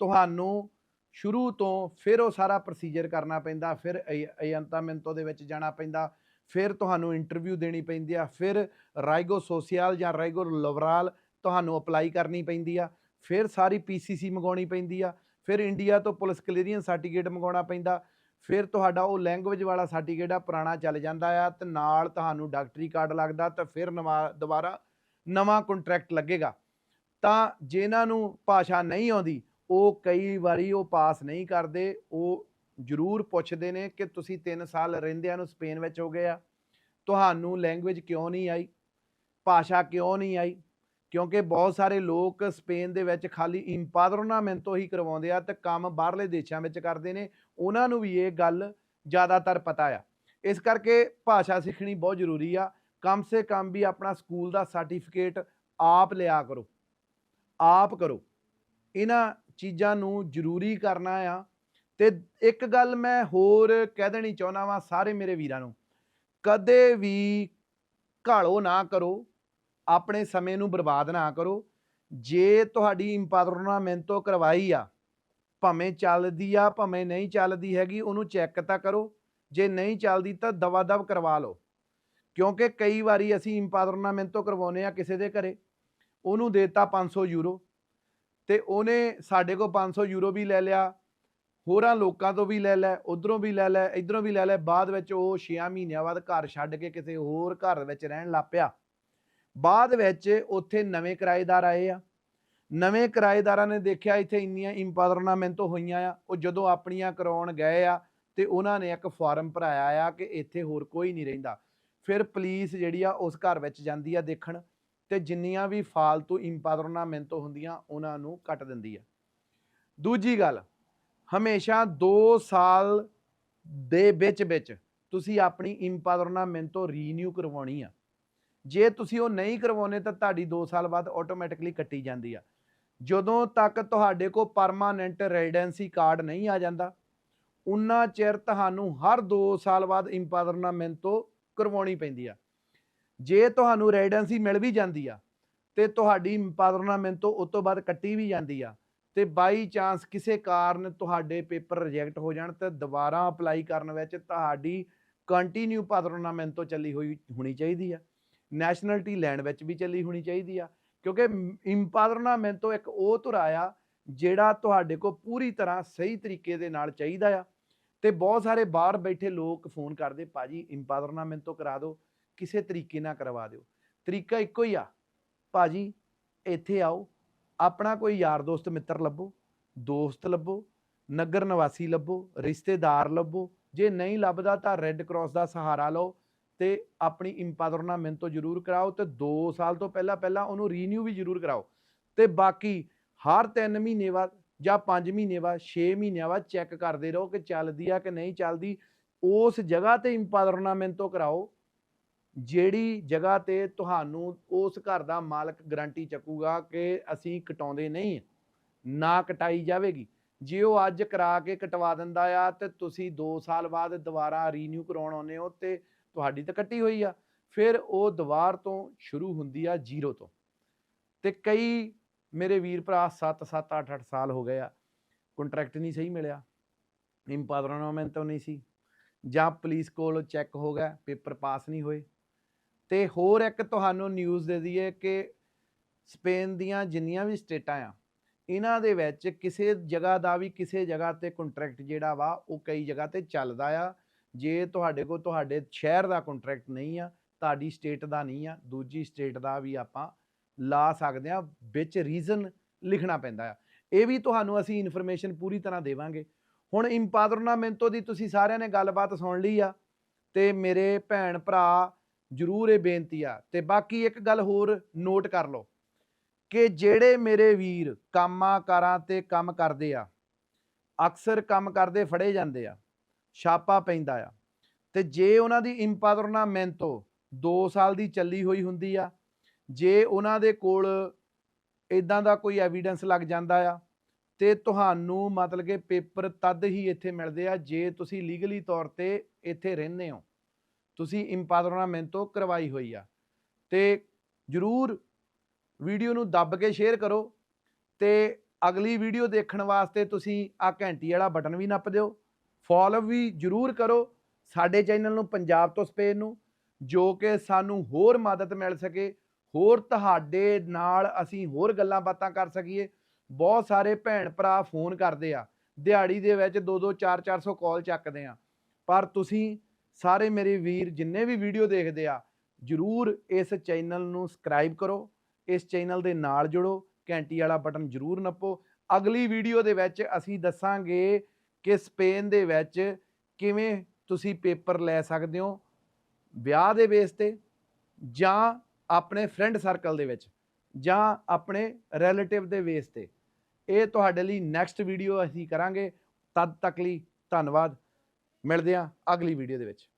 ਤੁਹਾਨੂੰ ਸ਼ੁਰੂ ਤੋਂ ਫਿਰ ਉਹ ਸਾਰਾ ਪ੍ਰੋਸੀਜਰ ਕਰਨਾ ਪੈਂਦਾ, ਫਿਰ ਅਯੰਤਾ ਮਿੰਤੋ ਦੇ ਵਿੱਚ ਜਾਣਾ ਪੈਂਦਾ। ਫਿਰ ਤੁਹਾਨੂੰ ਇੰਟਰਵਿਊ ਦੇਣੀ ਪੈਂਦੀ ਆ, ਫਿਰ ਰਾਈਗੋ ਸੋਸ਼ੀਅਲ ਜਾਂ ਰਾਈਗੋ ਲਵਰਾਲ ਤੁਹਾਨੂੰ ਅਪਲਾਈ ਕਰਨੀ ਪੈਂਦੀ ਆ, ਫਿਰ ਸਾਰੀ ਪੀਸੀਸੀ ਮੰਗਾਉਣੀ ਪੈਂਦੀ ਆ, ਫਿਰ ਇੰਡੀਆ ਤੋਂ ਪੁਲਿਸ ਕਲੀਅਰੈਂਸ ਸਰਟੀਫਿਕੇਟ ਮੰਗਾਉਣਾ ਪੈਂਦਾ, ਫਿਰ ਤੁਹਾਡਾ ਉਹ ਲੈਂਗੁਏਜ ਵਾਲਾ ਸਰਟੀਫਿਕੇਟ ਆ, ਪੁਰਾਣਾ ਚੱਲ ਜਾਂਦਾ ਆ, ਤੇ ਨਾਲ ਤੁਹਾਨੂੰ ਡਾਕਟਰੀ ਕਾਰਡ ਲੱਗਦਾ, ਤਾਂ ਫਿਰ ਨਵਾਂ, ਦੁਬਾਰਾ ਨਵਾਂ ਕੰਟਰੈਕਟ ਲੱਗੇਗਾ। ਤਾਂ ਜਿਨ੍ਹਾਂ ਨੂੰ ਭਾਸ਼ਾ ਨਹੀਂ ਆਉਂਦੀ, ਉਹ ਕਈ ਵਾਰੀ ਉਹ ਪਾਸ ਨਹੀਂ ਕਰਦੇ, ਉਹ ਜ਼ਰੂਰ ਪੁੱਛਦੇ ਨੇ ਕਿ ਤੁਸੀਂ 3 ਸਾਲ ਰਹਿੰਦਿਆਂ ਨੂੰ ਸਪੇਨ ਵਿੱਚ ਹੋ ਗਏ ਆ। ਤੁਹਾਨੂੰ ਲੈਂਗੁਏਜ ਕਿਉਂ ਨਹੀਂ ਆਈ? ਭਾਸ਼ਾ ਕਿਉਂ ਨਹੀਂ ਆਈ? ਕਿਉਂਕਿ ਬਹੁਤ ਸਾਰੇ ਲੋਕ ਸਪੇਨ ਦੇ ਵਿੱਚ ਖਾਲੀ ਇੰਪਾਦਰਨਾਮੈਂਟੋ ਹੀ ਕਰਵਾਉਂਦੇ ਆ ਤੇ ਕੰਮ ਬਾਹਰਲੇ ਦੇਸ਼ਾਂ ਵਿੱਚ ਕਰਦੇ ਨੇ। ਉਹਨਾਂ ਨੂੰ ਵੀ ਇਹ ਗੱਲ ਜ਼ਿਆਦਾਤਰ ਪਤਾ ਆ। ਇਸ ਕਰਕੇ ਭਾਸ਼ਾ ਸਿੱਖਣੀ ਬਹੁਤ ਜ਼ਰੂਰੀ ਆ। ਕਮ ਸੇ ਕਮ ਵੀ ਆਪਣਾ ਸਕੂਲ ਦਾ ਸਰਟੀਫਿਕੇਟ ਆਪ ਲਿਆ ਕਰੋ। ਆਪ ਕਰੋ। ਇਹਨਾਂ ਚੀਜ਼ਾਂ ਨੂੰ ਜ਼ਰੂਰੀ ਕਰਨਾ ਆ। ਤੇ ਇੱਕ ਗੱਲ ਮੈਂ ਹੋਰ ਕਹਿ ਦੇਣੀ ਚਾਹੁੰਦਾ ਵਾਂ ਸਾਰੇ ਮੇਰੇ ਵੀਰਾਂ ਨੂੰ। ਕਦੇ ਵੀ ਘਾਲੋ ਨਾ ਕਰੋ, ਆਪਣੇ ਸਮੇਂ ਨੂੰ ਬਰਬਾਦ ਨਾ ਕਰੋ। ਜੇ ਤੁਹਾਡੀ ਇੰਪਾਦਰਨਾਮੈਂਟੋ ਕਰਵਾਈ ਆ, ਭਾਵੇਂ ਚੱਲਦੀ ਆ, ਭਾਵੇਂ ਨਹੀਂ ਚੱਲਦੀ ਹੈਗੀ, ਉਹਨੂੰ ਚੈੱਕ ਤਾਂ ਕਰੋ। ਜੇ ਨਹੀਂ ਚੱਲਦੀ ਤਾਂ ਦਵਾ ਦਵ ਕਰਵਾ ਲਓ। ਕਿਉਂਕਿ ਕਈ ਵਾਰੀ ਅਸੀਂ ਇੰਪਾਦਰਨਾਮੈਂਟੋ ਕਰਵਾਉਨੇ ਆ ਕਿਸੇ ਦੇ ਘਰੇ। ਉਹਨੂੰ ਦੇਤਾ 500 ਯੂਰੋ ਤੇ ਉਹਨੇ ਸਾਡੇ ਕੋਲ 500 ਯੂਰੋ ਵੀ ਲੈ ਲਿਆ। ਹੋਰਾਂ ਲੋਕਾਂ ਤੋਂ ਵੀ ਲੈ ਲੈ, ਉਧਰੋਂ ਵੀ ਲੈ ਲੈ, ਇਧਰੋਂ ਵੀ ਲੈ ਲੈ, ਬਾਅਦ ਵਿੱਚ ਉਹ 6 ਮਹੀਨਿਆਂ ਬਾਅਦ ਘਰ ਛੱਡ ਕੇ ਕਿਸੇ ਹੋਰ ਘਰ ਵਿੱਚ ਰਹਿਣ ਲੱਗ ਪਿਆ। ਬਾਅਦ ਵਿੱਚ ਉੱਥੇ ਨਵੇਂ ਕਿਰਾਏਦਾਰ ਆਏ ਆ। ਨਵੇਂ ਕਿਰਾਏਦਾਰਾਂ ਨੇ ਦੇਖਿਆ ਇੱਥੇ ਇੰਨੀਆਂ ਇੰਪਾਦਰਨਾਮੈਂਟੋ ਹੋਈਆਂ ਆ, ਉਹ ਜਦੋਂ ਆਪਣੀਆਂ ਕਰਾਉਣ ਗਏ ਆ ਤੇ ਉਹਨਾਂ ਨੇ ਇੱਕ ਫਾਰਮ ਭਰਾਇਆ ਆ ਕਿ ਇੱਥੇ ਹੋਰ ਕੋਈ ਨਹੀਂ ਰਹਿੰਦਾ। ਫਿਰ ਪੁਲਿਸ ਜਿਹੜੀ ਆ ਉਸ ਘਰ ਵਿੱਚ ਜਾਂਦੀ ਆ ਦੇਖਣ ਤੇ ਜਿੰਨੀਆਂ ਵੀ ਫਾਲਤੂ ਇੰਪਾਦਰਨਾਮੈਂਟੋ ਹੁੰਦੀਆਂ ਉਹਨਾਂ ਨੂੰ ਕੱਟ ਦਿੰਦੀ ਆ। ਦੂਜੀ ਗੱਲ ਹਮੇਸ਼ਾ 2 ਸਾਲ ਦੇ ਵਿੱਚ ਵਿੱਚ ਤੁਸੀਂ ਆਪਣੀ ਇੰਪਾਦਰਨਾਮੈਂਟੋ ਰੀਨਿਊ ਕਰਵਾਉਣੀ ਆ। ਜੇ ਤੁਸੀਂ ਉਹ ਨਹੀਂ ਕਰਵਾਉਨੇ ਤਾਂ ਤੁਹਾਡੀ 2 ਸਾਲ ਬਾਅਦ ਆਟੋਮੈਟਿਕਲੀ ਕੱਟੀ ਜਾਂਦੀ ਆ। ਜਦੋਂ ਤੱਕ ਤੁਹਾਡੇ ਕੋਲ ਪਰਮਾਨੈਂਟ ਰੈਜ਼ੀਡੈਂਸੀ ਕਾਰਡ ਨਹੀਂ ਆ ਜਾਂਦਾ, ਉਨਾ ਚਿਰ ਤੁਹਾਨੂੰ ਹਰ 2 ਸਾਲ ਬਾਅਦ ਇੰਪਾਦਰਨਾਮੈਂਟੋ ਕਰਵਾਉਣੀ ਪੈਂਦੀ ਆ। ਜੇ ਤੁਹਾਨੂੰ ਰੈਜ਼ੀਡੈਂਸੀ ਮਿਲ ਵੀ ਜਾਂਦੀ ਆ ਤੇ ਤੁਹਾਡੀ ਇੰਪਾਦਰਨਾਮੈਂਟੋ ਉਸ ਤੋਂ ਬਾਅਦ ਕੱਟੀ ਵੀ ਜਾਂਦੀ ਆ ਤੇ ਬਾਈ ਚਾਂਸ ਕਿਸੇ ਕਾਰਨ ਤੁਹਾਡੇ ਪੇਪਰ ਰਿਜੈਕਟ ਹੋ ਜਾਣ ਤਾਂ ਦੁਬਾਰਾ ਅਪਲਾਈ ਕਰਨ ਵਿੱਚ ਤੁਹਾਡੀ ਕੰਟੀਨਿਊ ਪਾਦਰਨਾਮੈਂਟੋ ਚੱਲੀ ਹੋਈ ਹੋਣੀ ਚਾਹੀਦੀ ਆ। ਨੈਸ਼ਨਲਟੀ ਲੈਣ ਵਿੱਚ ਵੀ ਚੱਲੀ ਹੋਣੀ ਚਾਹੀਦੀ ਆ, ਕਿਉਂਕਿ ਇੰਪਾਦਰਨਾਮੈਂਟੋ ਇੱਕ ਉਹ ਧੁਰਾ ਆ ਜਿਹੜਾ ਤੁਹਾਡੇ ਕੋਲ ਪੂਰੀ ਤਰ੍ਹਾਂ ਸਹੀ ਤਰੀਕੇ ਦੇ ਨਾਲ ਚਾਹੀਦਾ ਆ। ਤੇ ਬਹੁਤ ਸਾਰੇ ਬਾਹਰ ਬੈਠੇ ਲੋਕ ਫੋਨ ਕਰਦੇ, ਭਾਜੀ ਤੋਂ ਕਰਾ ਦਿਓ, ਕਿਸੇ ਤਰੀਕੇ ਨਾਲ ਕਰਵਾ ਦਿਓ। ਤਰੀਕਾ ਇੱਕੋ ਹੀ ਆ, ਭਾਜੀ, ਇੱਥੇ ਆਓ ਆਪਣਾ ਕੋਈ ਯਾਰ ਦੋਸਤ, ਮਿੱਤਰ ਲੱਭੋ, ਦੋਸਤ ਲੱਭੋ, ਨਗਰ ਨਿਵਾਸੀ ਲੱਭੋ, ਰਿਸ਼ਤੇਦਾਰ ਲੱਭੋ, ਜੇ ਨਹੀਂ ਲੱਭਦਾ ਤਾਂ ਰੈੱਡ ਕਰਾਸ ਦਾ ਸਹਾਰਾ ਲਓ ਤੇ ਆਪਣੀ ਇੰਪਾਦਰਨਾ ਮਿੰਨ ਤੋਂ ਜ਼ਰੂਰ ਕਰਾਓ ਤੇ 2 ਸਾਲ ਤੋਂ ਪਹਿਲਾਂ ਪਹਿਲਾਂ ਉਹਨੂੰ ਰੀਨਿਊ ਵੀ ਜ਼ਰੂਰ ਕਰਾਓ ਤੇ ਬਾਕੀ ਹਰ 3 ਮਹੀਨੇ ਬਾਅਦ ਜਾਂ 5 ਮਹੀਨੇ ਬਾਅਦ 6 ਮਹੀਨਿਆਂ ਬਾਅਦ ਚੈੱਕ ਕਰਦੇ ਰਹੋ ਕਿ ਚੱਲਦੀ ਆ ਕਿ ਨਹੀਂ ਚੱਲਦੀ, ਉਸ ਜਗ੍ਹਾ ਤੇ ਇੰਪਾਦਰਨਾਮੈਂਟੋ ਕਰਾਓ ਜਿਹੜੀ ਜਗ੍ਹਾ ਤੇ ਤੁਹਾਨੂੰ ਉਸ ਘਰ ਦਾ ਮਾਲਕ ਗਾਰੰਟੀ ਚੱਕੂਗਾ ਕਿ ਅਸੀਂ ਕਟਾਉਂਦੇ ਨਹੀਂ ਨਾ ਕਟਾਈ ਜਾਵੇਗੀ। ਜੇ ਉਹ ਅੱਜ ਕਰਾ ਕੇ ਕਟਵਾ ਦਿੰਦਾ ਆ ਤੇ ਤੁਸੀਂ 2 ਸਾਲ ਬਾਅਦ ਦੁਬਾਰਾ ਰੀਨਿਊ ਕਰਾਉਣ ਆਉਂਦੇ ਹੋ ਤੇ ਤੁਹਾਡੀ ਤਾਂ ਕੱਟੀ ਹੋਈ ਆ। ਫਿਰ ਉਹ ਦੁਬਾਰ ਤੋਂ ਸ਼ੁਰੂ ਹੁੰਦੀ ਆ ਜ਼ੀਰੋ ਤੋਂ। ਤੇ ਕਈ ਮੇਰੇ ਵੀਰ ਭਰਾ 7 7 8 8 ਸਾਲ ਹੋ ਗਏ ਆ। ਕੰਟਰੈਕਟ ਨਹੀਂ ਸਹੀ ਮਿਲਿਆ ਇੰਪਾਦਰਨਾਮੈਂਟੋ ਨਹੀਂ ਸੀ, ਜਾਂ ਪੁਲਿਸ ਕੋਲ ਚੈੱਕ ਹੋ ਗਿਆ, ਪੇਪਰ ਪਾਸ ਨਹੀਂ ਹੋਏ। ਤੇ ਹੋਰ ਇੱਕ ਤੁਹਾਨੂੰ ਨਿਊਜ਼ ਦੇ ਦਈਏ ਕਿ ਸਪੇਨ ਦੀਆਂ ਜਿੰਨੀਆਂ ਵੀ ਸਟੇਟਾਂ ਆ, ਇਹਨਾਂ ਦੇ ਵਿੱਚ ਕਿਸੇ ਜਗ੍ਹਾ ਦਾ ਵੀ ਕਿਸੇ ਜਗ੍ਹਾ ਤੇ ਕੰਟਰੈਕਟ ਜਿਹੜਾ ਵਾ, ਉਹ ਕਈ ਜਗ੍ਹਾ ਤੇ ਚੱਲਦਾ ਆ। ਜੇ ਤੁਹਾਡੇ ਕੋਲ ਤੁਹਾਡੇ ਸ਼ਹਿਰ ਦਾ ਕੰਟਰੈਕਟ ਨਹੀਂ ਆ, ਤੁਹਾਡੀ ਸਟੇਟ ਦਾ ਨਹੀਂ ਆ, ਦੂਜੀ ਸਟੇਟ ਦਾ ਵੀ ਆਪਾਂ ਲਾ ਸਕਦੇ ਆ, ਵਿੱਚ ਰੀਜ਼ਨ ਲਿਖਣਾ ਪੈਂਦਾ ਆ। ਇਹ ਵੀ ਤੁਹਾਨੂੰ ਅਸੀਂ ਇਨਫੋਰਮੇਸ਼ਨ ਪੂਰੀ ਤਰ੍ਹਾਂ ਦੇਵਾਂਗੇ। ਹੁਣ ਇੰਪਾਦਰਨਾਮੈਂਟੋ ਦੀ ਤੁਸੀਂ ਸਾਰਿਆਂ ਨੇ ਗੱਲਬਾਤ ਸੁਣ ਲਈ ਆ, ਤੇ ਮੇਰੇ ਭੈਣ ਭਰਾ ਜ਼ਰੂਰ ਇਹ ਬੇਨਤੀ ਆ। ਤੇ ਬਾਕੀ ਇੱਕ ਗੱਲ ਹੋਰ ਨੋਟ ਕਰ ਲਓ ਕਿ ਜਿਹੜੇ ਮੇਰੇ ਵੀਰ ਕੰਮਾਂ ਕਾਰਾਂ ਤੇ ਕੰਮ ਕਰਦੇ ਆ, ਅਕਸਰ ਕੰਮ ਕਰਦੇ ਫੜੇ ਜਾਂਦੇ ਆ, ਛਾਪਾ ਪੈਂਦਾ ਆ। ਤੇ ਜੇ ਉਹਨਾਂ ਦੀ ਇੰਪਾਦਰਨਾਮੈਂਟੋ 2 ਸਾਲ ਦੀ ਚੱਲੀ ਹੋਈ ਹੁੰਦੀ ਆ, ਜੇ ਉਹਨਾਂ ਦੇ ਕੋਲ ਇਦਾਂ ਦਾ ਕੋਈ ਐਵੀਡੈਂਸ ਲੱਗ ਜਾਂਦਾ ਆ, ਤੇ ਤੁਹਾਨੂੰ ਮਤਲਬ ਕਿ ਪੇਪਰ ਤਦ ਹੀ ਇੱਥੇ ਮਿਲਦੇ ਆ, ਜੇ ਤੁਸੀਂ ਲੀਗਲੀ ਤੌਰ ਤੇ ਇੱਥੇ ਰਹਿੰਦੇ ਹੋ। ਤੁਸੀਂ ਇੰਪਾਦਰਨਾਮੈਂਟੋ ਕਰਵਾਈ ਹੋਈ ਆ। ਤੇ ਜਰੂਰ ਵੀਡੀਓ ਨੂੰ ਦੱਬ ਕੇ ਸ਼ੇਅਰ ਕਰੋ ਤੇ ਅਗਲੀ ਵੀਡੀਓ ਦੇਖਣ ਵਾਸਤੇ ਤੁਸੀਂ ਆ ਘੰਟੀ ਵਾਲਾ ਬਟਨ ਵੀ ਨੱਪ ਦਿਓ। ਫੋਲੋ ਵੀ ਜਰੂਰ ਕਰੋ ਸਾਡੇ ਚੈਨਲ ਨੂੰ, ਪੰਜਾਬ ਤੋਂ ਸਪੇਨ ਨੂੰ, ਜੋ ਕਿ ਸਾਨੂੰ ਹੋਰ ਮਦਦ ਮਿਲ ਸਕੇ, ਹੋਰ ਤੁਹਾਡੇ ਨਾਲ ਅਸੀਂ ਹੋਰ ਗੱਲਾਂ ਬਾਤਾਂ ਕਰ ਸਕੀਏ। ਬਹੁਤ ਸਾਰੇ ਭੈਣ ਭਰਾ ਫੋਨ ਕਰਦੇ ਆ। ਦਿਹਾੜੀ ਦੇ ਵਿੱਚ 2-2 4-400 ਕਾਲ ਚੱਕਦੇ ਆ। ਪਰ ਤੁਸੀਂ ਸਾਰੇ ਮੇਰੇ ਵੀਰ ਜਿੰਨੇ ਵੀ ਵੀਡੀਓ ਦੇਖਦੇ ਆ, ਜਰੂਰ ਇਸ ਚੈਨਲ ਨੂੰ ਸਬਸਕ੍ਰਾਈਬ ਕਰੋ, ਇਸ ਚੈਨਲ ਦੇ ਨਾਲ ਜੁੜੋ, ਘੰਟੀ ਵਾਲਾ ਬਟਨ ਜਰੂਰ ਨੱਪੋ। ਅਗਲੀ ਵੀਡੀਓ ਦੇ ਵਿੱਚ ਅਸੀਂ ਦੱਸਾਂਗੇ ਕਿ ਸਪੇਨ ਦੇ ਵਿੱਚ ਕਿਵੇਂ ਤੁਸੀਂ ਪੇਪਰ ਲੈ ਸਕਦੇ ਹੋ ਵਿਆਹ ਦੇ ਬੇਸ ਤੇ ਜਾਂ ਆਪਣੇ ਫਰੈਂਡ ਸਰਕਲ ਦੇ ਵਿੱਚ ਜਾਂ ਆਪਣੇ ਰਿਲੇਟਿਵ ਦੇ ਬੇਸ ਤੇ। ਇਹ ਤੁਹਾਡੇ ਲਈ ਨੈਕਸਟ ਵੀਡੀਓ ਅਸੀਂ ਕਰਾਂਗੇ। ਤਦ ਤੱਕ ਲਈ ਧੰਨਵਾਦ। ਮਿਲਦੇ ਹਾਂ ਅਗਲੀ ਵੀਡੀਓ ਦੇ ਵਿੱਚ।